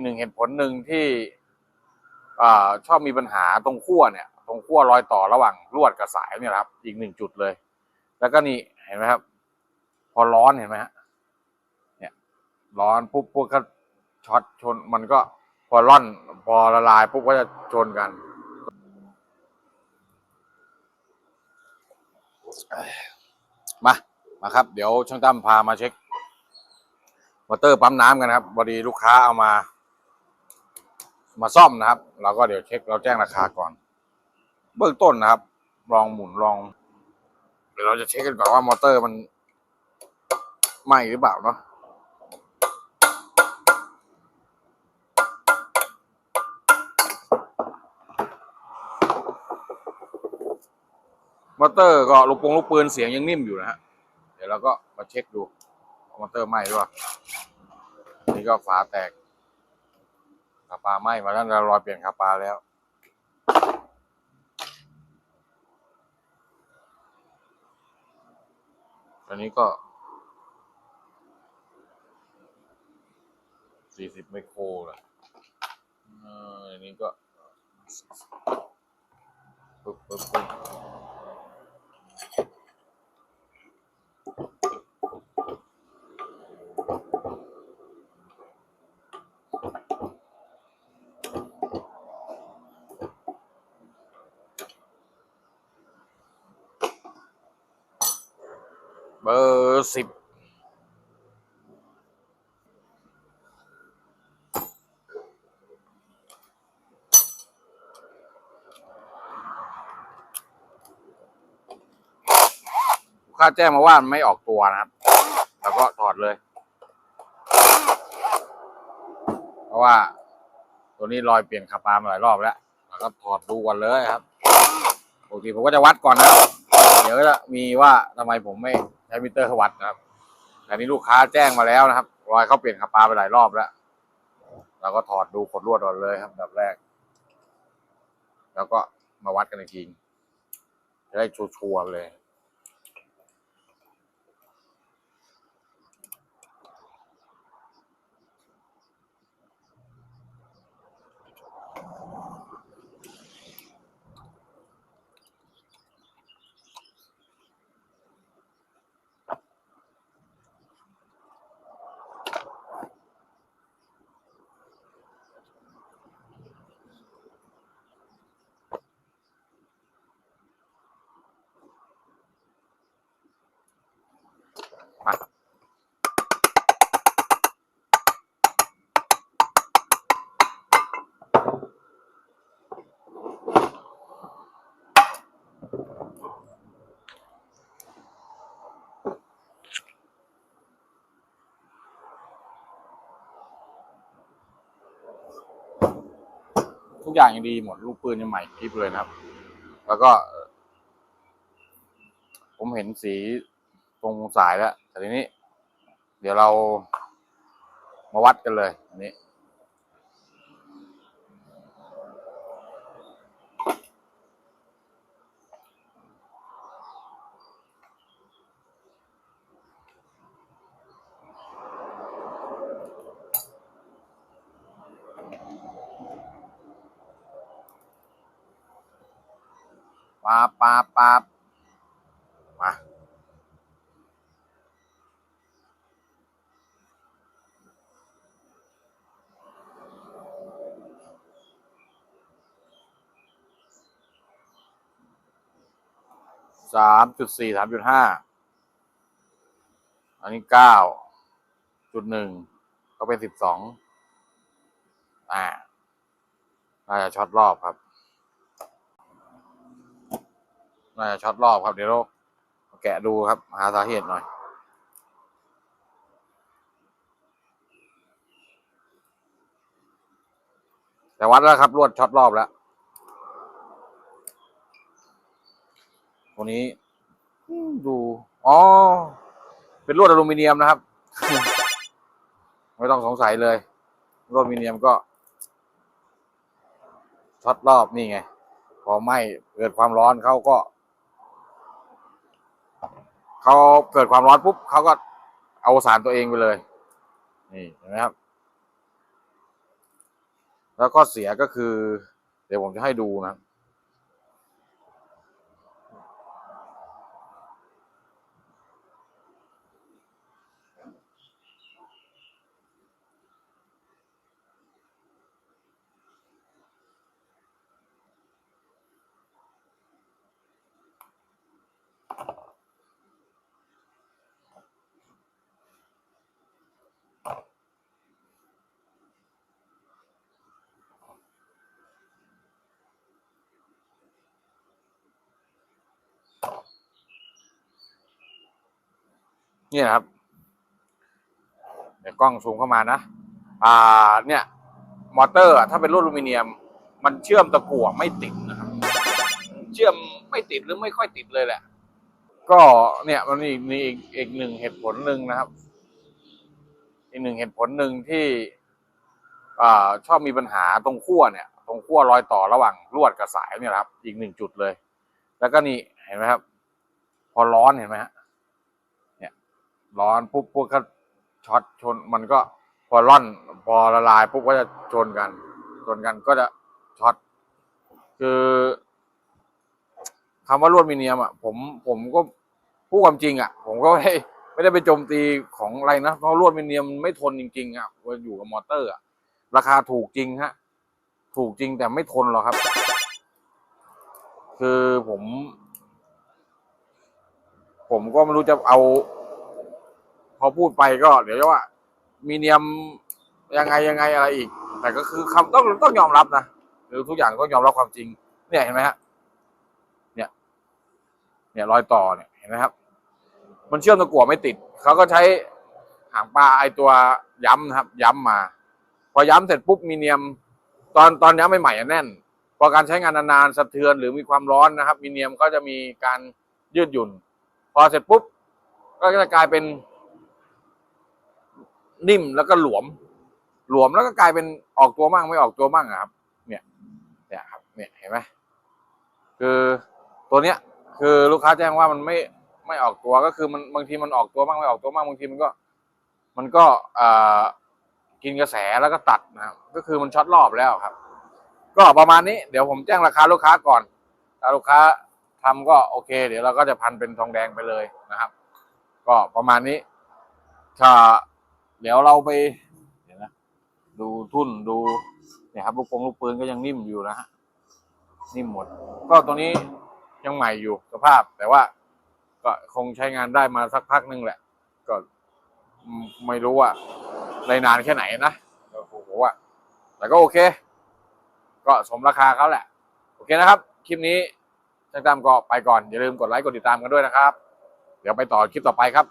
กหนึ่งเหตุผลหนึ่งที่อชอบมีปัญหาตรงขั้วเนี่ย ตรงขั้วรอยต่อระหว่างลวดกับสายเนี่ยครับ อีกหนึ่งจุดเลย แล้วก็นี่เห็นไหมครับ พอร้อนเห็นไหมฮะเนี่ยร้อนปุ๊บพวกก็ช็อตชนมันก็พอร่อน พอละลายปุ๊บก็จะชนกันมา มาครับ เดี๋ยวช่างตั้มพามาเช็คมอเตอร์ปั๊มน้ำกันครับพอดีลูกค้าเอามา มาซ่อมนะครับ เราก็เดี๋ยวเช็คเราแจ้งราคาก่อน เบื้องต้นนะครับ ลองหมุนลอง เดี๋ยวเราจะเช็คกันก่อนว่ามอเตอร์มันไหม้หรือเปล่าเนาะมอเตอร์ก็ลูกปงลูกปืนเสียงยังนิ่มอยู่นะฮะ เดี๋ยวเราก็มาเช็คดูมอเตอร์ไหม้หรือเปล่านี่ก็ฝาแตก คาปาไหม้มาแล้วเรารอยเปลี่ยนคาปาแล้วอันนี้ก็สี่สิบไมโครละอออันนี้ก็ปึ๊บปึ๊บปึ๊บ บอร์สิบค่าแจ้งมาว่ามันไม่ออกตัวนะครับ แล้วก็ถอดเลย เพราะว่า ตัวนี้รอยเปลี่ยนคาปามาหลายรอบแล้ว แล้วก็ถอดดูก่อนเลยครับปกติผมก็จะวัดก่อนนะครับ เดี๋ยวก็จะมีว่าทำไมผมไม่ใช้มิเตอร์วัดนะครับแต่นี้ลูกค้าแจ้งมาแล้วนะครับ รอยเขาเปลี่ยนคาปลาไปหลายรอบแล้วเราก็ถอดดูขดลวดก่อนเลยครับแบบแรก แล้วก็มาวัดกันอีกทีจะได้ชัวร์เลย ทุกอย่างยังดีหมดลูกปืนยังใหม่คลิปเลยนะครับ แล้วก็ ผมเห็นสีตรงสายแล้วแต่ทีนี้ เดี๋ยวเรามาวัดกันเลยอันนี้าปาปาบมาสามจุดสี่สามจุดห้าอันนี้เก้าจุดหนึ่งก็เป็นสิบสองอ่าน่าจะช็อตรอบครับ น่าจะช็อตรอบครับเดี๋ยวเราแกะดูครับ หาสาเหตุหน่อยแต่วัดแล้วครับรวดช็อตรอบแล้วตัวนี้ดูอ๋อ เป็นลวดอลูมิเนียมนะครับ ไม่ต้องสงสัยเลยลวดอลูมิเนียมก็ช็อตรอบนี่ไง พอไหม้เกิดความร้อนเขาก็ เขาเกิดความร้อนปุ๊บเขาก็เอาสารตัวเองไปเลย นี่เห็นไหมครับ แล้วก็เสียก็คือ เดี๋ยวผมจะให้ดูนะ นี่นะครับ เดี๋ยวกล้องซูมเข้ามานะ อ่า เนี่ย มอเตอร์อะถ้าเป็นรุ่นอลูมิเนียม มันเชื่อมตะกั่วไม่ติดนะครับ เชื่อมไม่ติดหรือไม่ค่อยติดเลยแหละ ก็เนี่ยมันมีมีอีกอีกหนึ่งเหตุผลหนึ่งนะครับ อีกหนึ่งเหตุผลหนึ่งที่อ่าชอบมีปัญหาตรงขั้วเนี่ย ตรงขั้วรอยต่อระหว่างลวดกับสายเนี่ยครับ อีกหนึ่งจุดเลย แล้วก็นี่เห็นไหมครับ พอร้อนเห็นไหมฮะ ร้อนปุ๊บพวกก็ช็อตชนมันก็พอร่อนพอละลายปุ๊บก็จะชนกันชนกันก็จะช็อตคือคำว่าลวดมิเนียมอะผมผมก็พูดความจริงอะ ผมก็ไม่ได้ไม่ได้ไปโจมตีของอะไรนะเพราะลวดมิเนียมไม่ทนจริง ๆอะว่าอยู่กับมอเตอร์อะราคาถูกจริงฮะ ถูกจริงแต่ไม่ทนหรอกครับ คือผม ผมก็ไม่รู้จะเอา พอพูดไปก็เดี๋ยวจะว่า มีเนียมยังไงยังไงอะไรอีก แต่ก็คือคำต้องต้องยอมรับนะหรือทุกอย่างต้องยอมรับความจริง เนี่ยเห็นไหมฮะเนี่ย เนี่ยรอยต่อเนี่ยเห็นไหมครับ มันเชื่อมตะกั่วไม่ติดเขาก็ใช้หางปลาไอตัวย้ำนะครับ ย้ำมา พอย้ำเสร็จปุ๊บมีเนียม ตอนตอนย้ำใหม่ๆอะแน่น พอการใช้งานนานๆสะเทือนหรือมีความร้อนนะครับ มีเนียมก็จะมีการยืดหยุ่น พอเสร็จปุ๊บ ก็จะกลายเป็น นิ่มแล้วก็หลวม หลวมแล้วก็กลายเป็นออกตัวมั่งไม่ออกตัวมั่งอะครับ เนี่ยเนี่ยครับเนี่ยเห็นไหมคือตัวเนี้ย คือลูกค้าแจ้งว่ามันไม่ไม่ออกตัวก็คือมันบางทีมันออกตัวมั่งไม่ออกตัวมั่งบางทีมันก็ มันก็อ่ากินกระแสแล้วก็ตัดนะครับก็คือมันช็อตรอบแล้วครับ ก็ประมาณนี้เดี๋ยวผมแจ้งราคาลูกค้าก่อนถ้าลูกค้าทำก็โอเค เดี๋ยวเราก็จะพันเป็นทองแดงไปเลยนะครับ ก็ประมาณนี้ถ้า เดี๋ยวเราไปเดี๋ยวนะดูทุ่นดูเนี่ยครับลูกปงลูกปืนก็ยังนิ่มอยู่นะฮะนิ่มหมด ก็ตัวนี้ยังใหม่อยู่สภาพ แต่ว่าก็คงใช้งานได้มาสักพักหนึงแหละ ก็ไม่รู้ว่าได้นานแค่ไหนนะก็ผมว่าแต่ก็โอเค ก็สมราคาเขาแหละ โอเคนะครับ คลิปนี้ช่างตั้มก็ไปก่อน อย่าลืมกดไลค์กดติดตามกันด้วยนะครับ เดี๋ยวไปต่อคลิปต่อไปครับ